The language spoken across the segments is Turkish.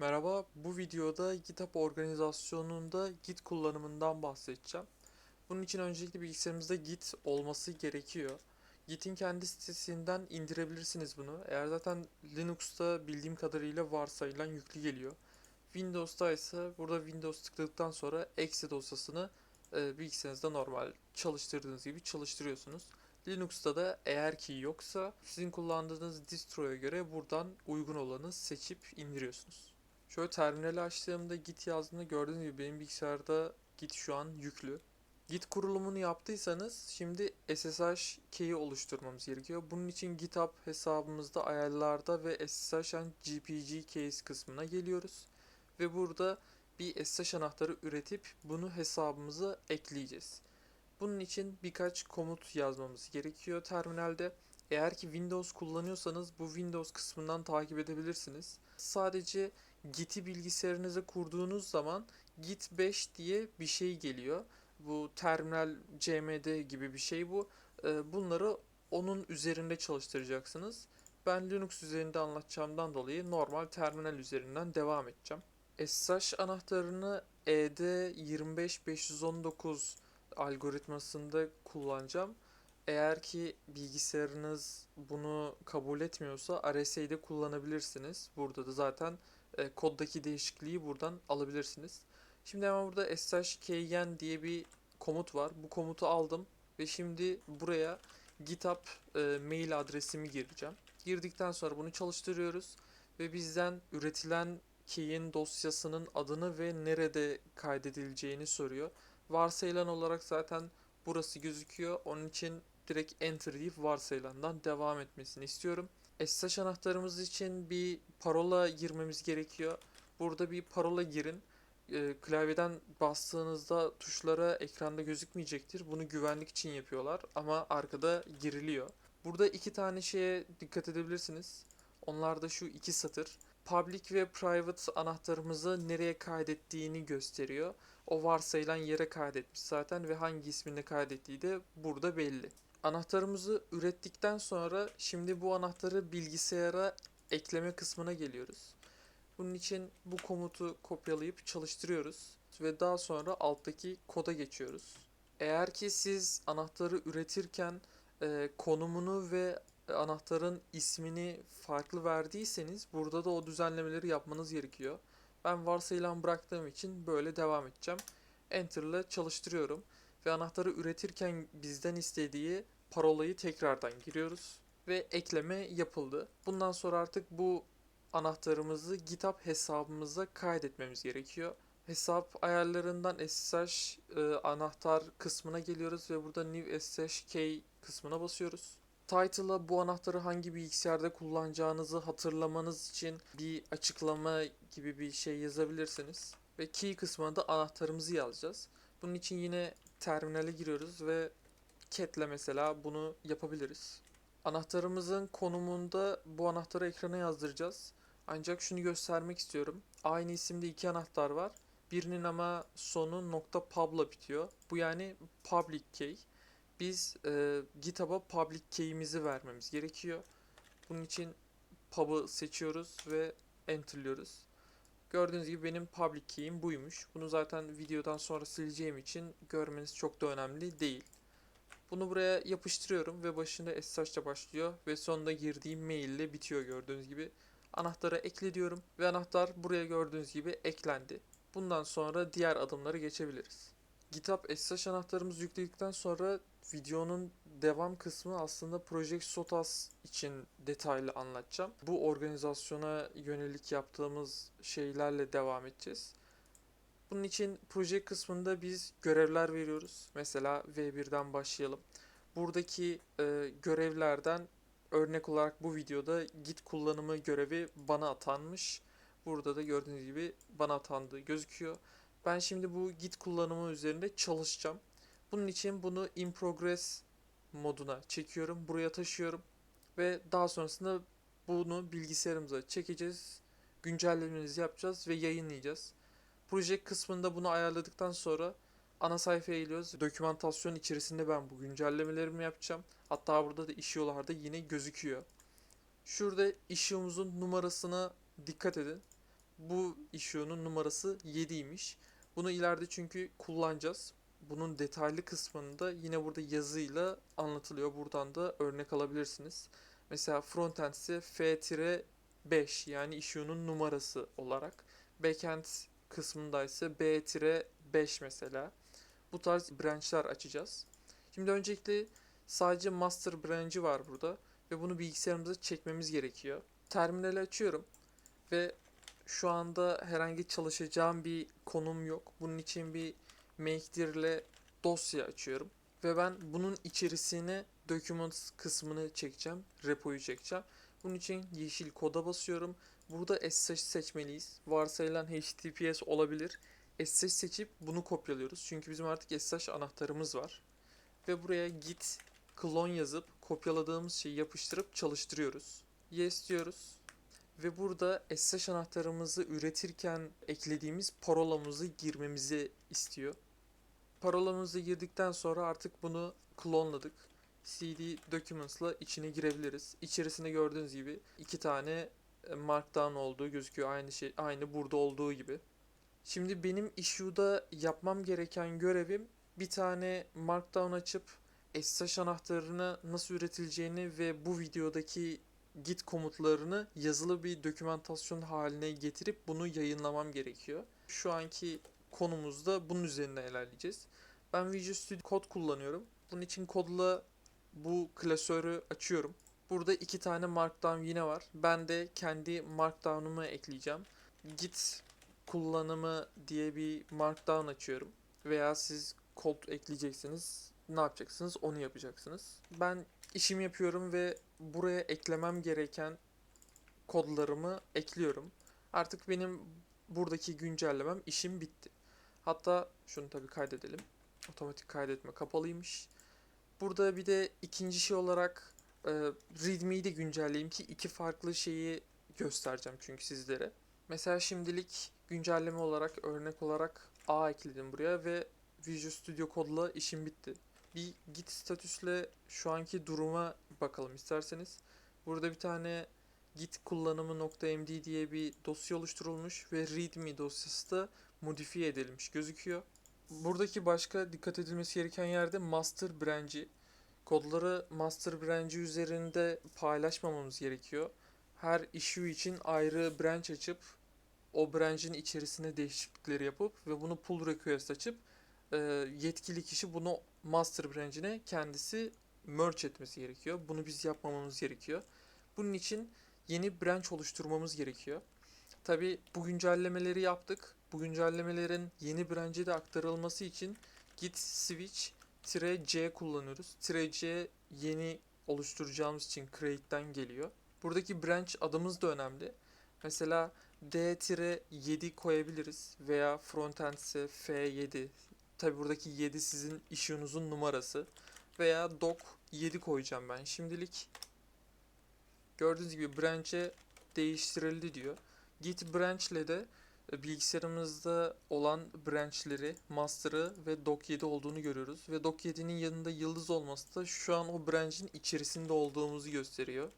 Merhaba, bu videoda GitHub organizasyonunda Git kullanımından bahsedeceğim. Bunun için öncelikle bilgisayarımızda Git olması gerekiyor. Git'in kendi sitesinden indirebilirsiniz bunu. Eğer zaten Linux'ta bildiğim kadarıyla varsayılan yüklü geliyor. Windows'ta ise burada Windows tıkladıktan sonra exe dosyasını e, bilgisayarınızda normal çalıştırdığınız gibi çalıştırıyorsunuz. Linux'ta da eğer ki yoksa sizin kullandığınız distro'ya göre buradan uygun olanı seçip indiriyorsunuz. Şöyle terminali açtığımda git yazdığında gördüğünüz gibi benim bilgisayarda git şu an yüklü. Git kurulumunu yaptıysanız şimdi SSH key'i oluşturmamız gerekiyor. Bunun için GitHub hesabımızda ayarlarda ve SSH and GPG keys kısmına geliyoruz. Ve burada bir SSH anahtarı üretip bunu hesabımıza ekleyeceğiz. Bunun için birkaç komut yazmamız gerekiyor terminalde. Eğer ki Windows kullanıyorsanız bu Windows kısmından takip edebilirsiniz. Sadece Git'i bilgisayarınıza kurduğunuz zaman Git 5 diye bir şey geliyor. Bu terminal CMD gibi bir şey bu. Ee, Bunları onun üzerinde çalıştıracaksınız. Ben Linux üzerinde anlatacağımdan dolayı normal terminal üzerinden devam edeceğim. SSH anahtarını E ED25519 algoritmasında kullanacağım. Eğer ki bilgisayarınız bunu kabul etmiyorsa RSA'de kullanabilirsiniz. Burada da zaten e, koddaki değişikliği buradan alabilirsiniz. Şimdi hemen burada sshkyen diye bir komut var. Bu komutu aldım ve şimdi buraya GitHub e, mail adresimi gireceğim. Girdikten sonra bunu çalıştırıyoruz ve bizden üretilen key'in dosyasının adını ve nerede kaydedileceğini soruyor. Varsayılan olarak zaten burası gözüküyor. Onun için direkt enter deyip varsayılandan devam etmesini istiyorum. SSH anahtarımız için bir parola girmemiz gerekiyor. Burada bir parola girin. Ee, klavyeden bastığınızda tuşlara ekranda gözükmeyecektir. Bunu güvenlik için yapıyorlar ama arkada giriliyor. Burada iki tane şeye dikkat edebilirsiniz. Onlar da şu iki satır. Public ve private anahtarımızı nereye kaydettiğini gösteriyor. O varsayılan yere kaydetmiş zaten ve hangi ismini kaydettiği de burada belli. Anahtarımızı ürettikten sonra şimdi bu anahtarı bilgisayara ekleme kısmına geliyoruz. Bunun için bu komutu kopyalayıp çalıştırıyoruz ve daha sonra alttaki koda geçiyoruz. Eğer ki siz anahtarı üretirken e, konumunu ve anahtarın ismini farklı verdiyseniz burada da o düzenlemeleri yapmanız gerekiyor. Ben varsayılan bıraktığım için böyle devam edeceğim. Enter ile çalıştırıyorum ve anahtarı üretirken bizden istediği parolayı tekrardan giriyoruz ve ekleme yapıldı. Bundan sonra artık bu anahtarımızı GitHub hesabımıza kaydetmemiz gerekiyor. Hesap ayarlarından SSH e, anahtar kısmına geliyoruz ve burada New SSH Key kısmına basıyoruz. Title'a bu anahtarı hangi bilgisayarda kullanacağınızı hatırlamanız için bir açıklama gibi bir şey yazabilirsiniz. Ve key kısmına da anahtarımızı yazacağız. Bunun için yine terminale giriyoruz ve cat'le mesela bunu yapabiliriz. Anahtarımızın konumunda bu anahtarı ekrana yazdıracağız. Ancak şunu göstermek istiyorum. Aynı isimde iki anahtar var. Birinin ama sonu nokta .pub'la bitiyor. Bu yani public key biz e, GitHub'a public key'imizi vermemiz gerekiyor. Bunun için pub'ı seçiyoruz ve enter'lıyoruz. Gördüğünüz gibi benim public key'im buymuş. Bunu zaten videodan sonra sileceğim için görmeniz çok da önemli değil. Bunu buraya yapıştırıyorum ve başında SSH ile başlıyor ve sonunda girdiğim mail ile bitiyor gördüğünüz gibi. Anahtarı ekle diyorum ve anahtar buraya gördüğünüz gibi eklendi. Bundan sonra diğer adımları geçebiliriz. GitHub SSH anahtarımızı yükledikten sonra videonun devam kısmı aslında Project Sotas için detaylı anlatacağım. Bu organizasyona yönelik yaptığımız şeylerle devam edeceğiz. Bunun için proje kısmında biz görevler veriyoruz. Mesela V1'den başlayalım. Buradaki e, görevlerden örnek olarak bu videoda git kullanımı görevi bana atanmış. Burada da gördüğünüz gibi bana atandığı gözüküyor. Ben şimdi bu git kullanımı üzerinde çalışacağım. Bunun için bunu in progress moduna çekiyorum. Buraya taşıyorum. Ve daha sonrasında bunu bilgisayarımıza çekeceğiz. Güncellemenizi yapacağız ve yayınlayacağız. Proje kısmında bunu ayarladıktan sonra ana sayfaya geliyoruz. Dokümantasyon içerisinde ben bu güncellemelerimi yapacağım. Hatta burada da iş yollarda yine gözüküyor. Şurada yolumuzun numarasına dikkat edin. bu issue'nun numarası 7'ymiş. Bunu ileride çünkü kullanacağız. Bunun detaylı kısmında yine burada yazıyla anlatılıyor. Buradan da örnek alabilirsiniz. Mesela frontend ise F-5 yani issue'nun numarası olarak. Backend kısmında ise B-5 mesela. Bu tarz branch'ler açacağız. Şimdi öncelikle sadece master branch'i var burada ve bunu bilgisayarımıza çekmemiz gerekiyor. Terminali açıyorum ve şu anda herhangi çalışacağım bir konum yok. Bunun için bir makedir ile dosya açıyorum ve ben bunun içerisine documents kısmını çekeceğim, repoyu çekeceğim. Bunun için yeşil koda basıyorum. Burada SSH seçmeliyiz. Varsayılan HTTPS olabilir. SSH seçip bunu kopyalıyoruz. Çünkü bizim artık SSH anahtarımız var. Ve buraya git clone yazıp kopyaladığımız şeyi yapıştırıp çalıştırıyoruz. Yes diyoruz. Ve burada SSH anahtarımızı üretirken eklediğimiz parolamızı girmemizi istiyor. Parolamızı girdikten sonra artık bunu klonladık. CD Documents'la içine girebiliriz. İçerisinde gördüğünüz gibi iki tane e, markdown olduğu gözüküyor. Aynı şey aynı burada olduğu gibi. Şimdi benim issue'da yapmam gereken görevim bir tane markdown açıp SSH anahtarını nasıl üretileceğini ve bu videodaki git komutlarını yazılı bir dokümantasyon haline getirip bunu yayınlamam gerekiyor. Şu anki konumuzda bunun üzerinden ilerleyeceğiz. Ben Visual Studio Code kullanıyorum. Bunun için kodla bu klasörü açıyorum. Burada iki tane markdown yine var. Ben de kendi markdown'umu ekleyeceğim. Git kullanımı diye bir markdown açıyorum. Veya siz kod ekleyeceksiniz. Ne yapacaksınız? Onu yapacaksınız. Ben işimi yapıyorum ve buraya eklemem gereken kodlarımı ekliyorum. Artık benim buradaki güncellemem işim bitti. Hatta şunu tabii kaydedelim. Otomatik kaydetme kapalıymış. Burada bir de ikinci şey olarak e, readme'yi de güncelleyeyim ki iki farklı şeyi göstereceğim çünkü sizlere. Mesela şimdilik güncelleme olarak örnek olarak A ekledim buraya ve Visual Studio Code'la işim bitti. Bir git statüsle şu anki duruma bakalım isterseniz. Burada bir tane git kullanımı.md diye bir dosya oluşturulmuş ve readme dosyası da modifiye edilmiş gözüküyor. Buradaki başka dikkat edilmesi gereken yerde master branch'i. Kodları master branch'i üzerinde paylaşmamamız gerekiyor. Her issue için ayrı branch açıp o branch'in içerisine değişiklikleri yapıp ve bunu pull request açıp e, yetkili kişi bunu master branch'ine kendisi merge etmesi gerekiyor. Bunu biz yapmamamız gerekiyor. Bunun için yeni branch oluşturmamız gerekiyor. Tabi bu güncellemeleri yaptık. Bu güncellemelerin yeni branch'e de aktarılması için git switch -c kullanıyoruz. -c yeni oluşturacağımız için create'den geliyor. Buradaki branch adımız da önemli. Mesela D-7 koyabiliriz veya frontend ise F7. Tabi buradaki 7 sizin issue'nuzun numarası. Veya doc 7 koyacağım ben. Şimdilik gördüğünüz gibi branch'e değiştirildi diyor. Git branch ile de bilgisayarımızda olan branchleri, master'ı ve doc7 olduğunu görüyoruz. Ve doc7'nin yanında yıldız olması da şu an o branch'in içerisinde olduğumuzu gösteriyor.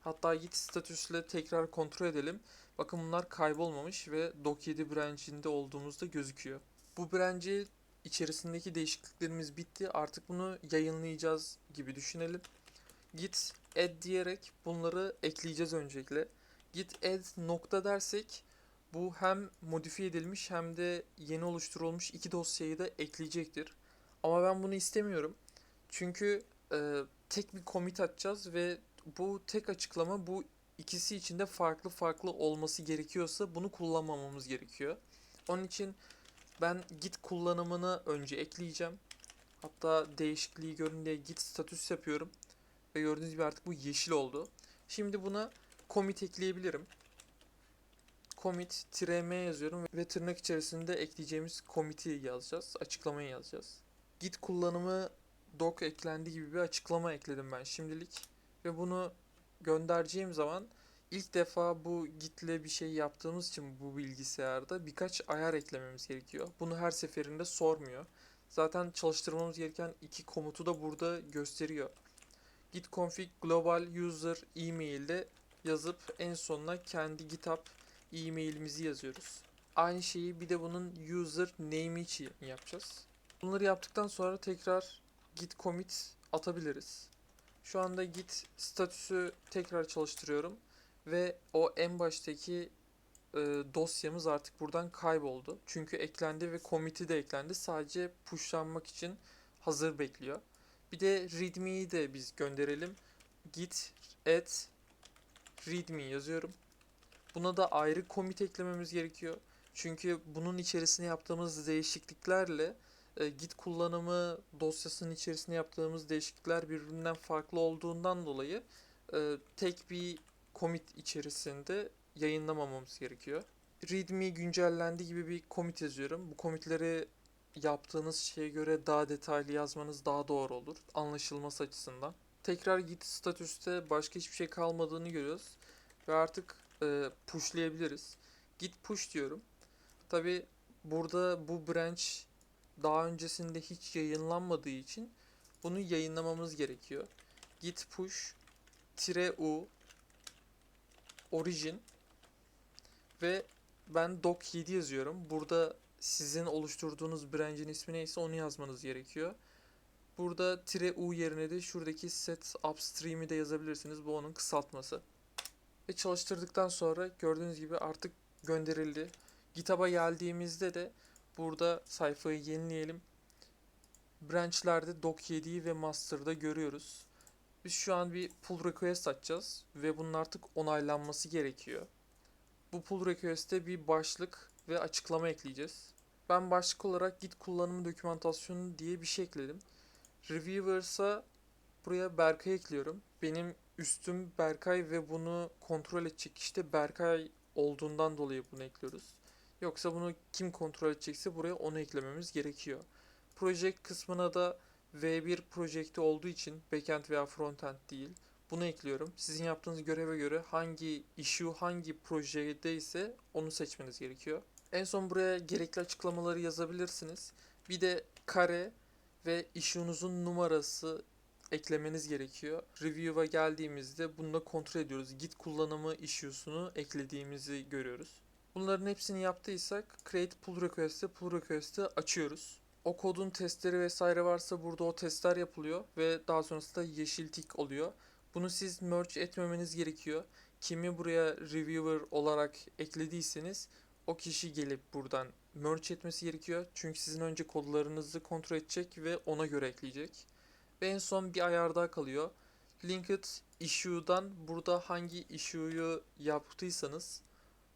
Hatta git statüsle tekrar kontrol edelim. Bakın bunlar kaybolmamış ve doc7 branch'inde olduğumuzda gözüküyor. Bu branch'i içerisindeki değişikliklerimiz bitti. Artık bunu yayınlayacağız gibi düşünelim. Git add diyerek bunları ekleyeceğiz öncelikle. Git add nokta dersek bu hem modifiye edilmiş hem de yeni oluşturulmuş iki dosyayı da ekleyecektir. Ama ben bunu istemiyorum. Çünkü e, tek bir commit atacağız ve bu tek açıklama bu ikisi içinde farklı farklı olması gerekiyorsa bunu kullanmamamız gerekiyor. Onun için ben git kullanımını önce ekleyeceğim. Hatta değişikliği görün diye git statüs yapıyorum. Ve gördüğünüz gibi artık bu yeşil oldu. Şimdi buna commit ekleyebilirim. Commit -m yazıyorum ve tırnak içerisinde ekleyeceğimiz commit'i yazacağız. Açıklamayı yazacağız. Git kullanımı doc eklendi gibi bir açıklama ekledim ben şimdilik. Ve bunu göndereceğim zaman ilk defa bu gitle bir şey yaptığımız için bu bilgisayarda birkaç ayar eklememiz gerekiyor. Bunu her seferinde sormuyor. Zaten çalıştırmamız gereken iki komutu da burada gösteriyor. Git config global user email'de yazıp en sonuna kendi GitHub e-mailimizi yazıyoruz. Aynı şeyi bir de bunun user name için yapacağız. Bunları yaptıktan sonra tekrar git commit atabiliriz. Şu anda git statüsü tekrar çalıştırıyorum ve o en baştaki e, dosyamız artık buradan kayboldu. Çünkü eklendi ve commit'i de eklendi. Sadece pushlanmak için hazır bekliyor. Bir de readme'yi de biz gönderelim. Git add readme yazıyorum. Buna da ayrı commit eklememiz gerekiyor. Çünkü bunun içerisine yaptığımız değişikliklerle e, git kullanımı dosyasının içerisine yaptığımız değişiklikler birbirinden farklı olduğundan dolayı e, tek bir commit içerisinde yayınlamamamız gerekiyor. Readme güncellendi gibi bir commit yazıyorum. Bu commitleri yaptığınız şeye göre daha detaylı yazmanız daha doğru olur. Anlaşılması açısından. Tekrar git statüste başka hiçbir şey kalmadığını görüyoruz. Ve artık e, pushlayabiliriz. Git push diyorum. Tabi burada bu branch daha öncesinde hiç yayınlanmadığı için bunu yayınlamamız gerekiyor. Git push tire u origin ve ben doc 7 yazıyorum. Burada sizin oluşturduğunuz branch'in ismi neyse onu yazmanız gerekiyor. Burada tire u yerine de şuradaki set upstream'i de yazabilirsiniz. Bu onun kısaltması. Ve çalıştırdıktan sonra gördüğünüz gibi artık gönderildi. GitHub'a geldiğimizde de burada sayfayı yenileyelim. Branch'lerde doc7'yi ve master'da görüyoruz. Biz şu an bir pull request açacağız ve bunun artık onaylanması gerekiyor. Bu pull request'e bir başlık ve açıklama ekleyeceğiz. Ben başlık olarak git kullanımı dokümantasyonu diye bir şey ekledim. Reviewers'a buraya Berkay ekliyorum. Benim üstüm Berkay ve bunu kontrol edecek işte Berkay olduğundan dolayı bunu ekliyoruz. Yoksa bunu kim kontrol edecekse buraya onu eklememiz gerekiyor. Project kısmına da V1 projekti olduğu için backend veya frontend değil. Bunu ekliyorum. Sizin yaptığınız göreve göre hangi issue hangi projede ise onu seçmeniz gerekiyor. En son buraya gerekli açıklamaları yazabilirsiniz. Bir de kare ve issue'nuzun numarası eklemeniz gerekiyor. Review'a geldiğimizde bunu da kontrol ediyoruz. Git kullanımı issue'sunu eklediğimizi görüyoruz. Bunların hepsini yaptıysak create pull request'e pull request'i açıyoruz. O kodun testleri vesaire varsa burada o testler yapılıyor ve daha sonrasında yeşil tik oluyor. Bunu siz merge etmemeniz gerekiyor. Kimi buraya reviewer olarak eklediyseniz o kişi gelip buradan merge etmesi gerekiyor. Çünkü sizin önce kodlarınızı kontrol edecek ve ona göre ekleyecek. Ve en son bir ayar daha kalıyor. Linked issue'dan burada hangi issue'yu yaptıysanız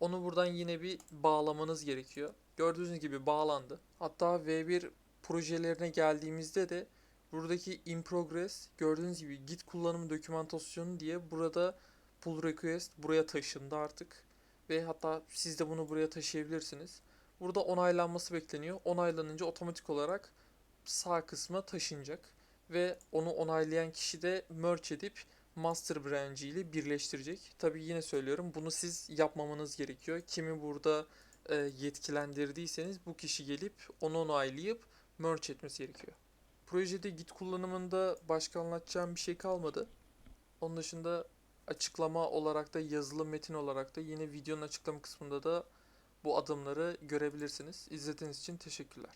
onu buradan yine bir bağlamanız gerekiyor. Gördüğünüz gibi bağlandı. Hatta V1 projelerine geldiğimizde de buradaki in progress gördüğünüz gibi git kullanımı dokümantasyonu diye burada pull request buraya taşındı artık. Ve hatta siz de bunu buraya taşıyabilirsiniz. Burada onaylanması bekleniyor. Onaylanınca otomatik olarak sağ kısma taşınacak. Ve onu onaylayan kişi de merge edip master branch ile birleştirecek. Tabii yine söylüyorum bunu siz yapmamanız gerekiyor. Kimi burada e, yetkilendirdiyseniz bu kişi gelip onu onaylayıp merge etmesi gerekiyor. Projede git kullanımında başka anlatacağım bir şey kalmadı. Onun dışında açıklama olarak da yazılı metin olarak da yine videonun açıklama kısmında da bu adımları görebilirsiniz. İzlediğiniz için teşekkürler.